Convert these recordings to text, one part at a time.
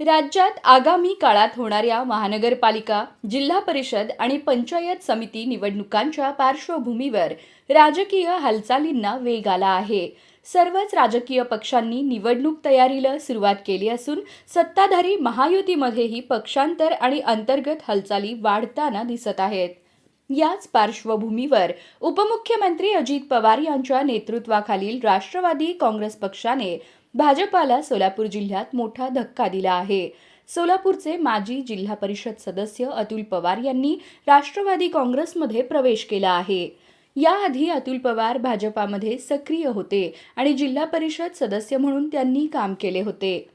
राज्यात आगामी काळात होणाऱ्या महानगरपालिका जिल्हा परिषद आणि पंचायत समिती निवडणुकांच्या पार्श्वभूमीवर राजकीय हालचालींना वेग आला आहे. सर्वच राजकीय पक्षांनी निवडणूक तयारीला सुरुवात केली असून सत्ताधारी महायुतीमध्येही पक्षांतर आणि अंतर्गत हालचाली वाढताना दिसत आहेत. याच पार्श्वभूमीवर उपमुख्यमंत्री अजित पवार यांच्या नेतृत्वाखालील राष्ट्रवादी काँग्रेस पक्षाने भाजपाला सोलापूर जिल्ह्यात मोठा धक्का दिला आहे. सोलापूरचे माजी जिल्हा परिषद सदस्य अतुल पवार यांनी राष्ट्रवादी काँग्रेसमध्ये प्रवेश केला आहे. याआधी अतुल पवार भाजपामध्ये सक्रिय होते आणि जिल्हा परिषद सदस्य म्हणून त्यांनी काम केले होते.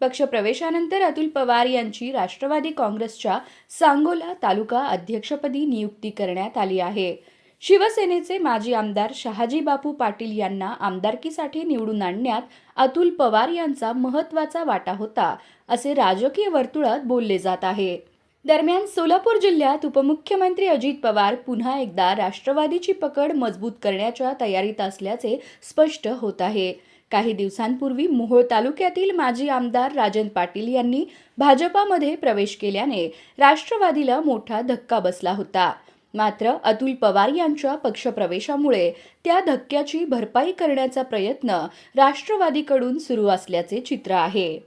पक्षप्रवेशानंतर अतुल पवार यांची राष्ट्रवादी काँग्रेसच्या सांगोला तालुका अध्यक्षपदी नियुक्ती करण्यात आली आहे. शिवसेनेचे माजी आमदार शहाजी बापू पाटील यांना आमदारकीसाठी निवडून आणण्यात अतुल पवार यांचा महत्त्वाचा वाटा होता असे राजकीय वर्तुळात बोलले जात आहे. दरम्यान सोलापूर जिल्ह्यात उपमुख्यमंत्री अजित पवार पुन्हा एकदा राष्ट्रवादीची पकड मजबूत करण्याच्या तयारीत असल्याचे स्पष्ट होत आहे. काही दिवसांपूर्वी मोहोळ तालुक्यातील माजी आमदार राजन पाटील यांनी भाजपामध्ये प्रवेश केल्याने राष्ट्रवादीला मोठा धक्का बसला होता. मात्र अतुल पवार यांच्या पक्षप्रवेशामुळे त्या धक्क्याची भरपाई करण्याचा प्रयत्न राष्ट्रवादीकडून सुरू असल्याचे चित्र आहे.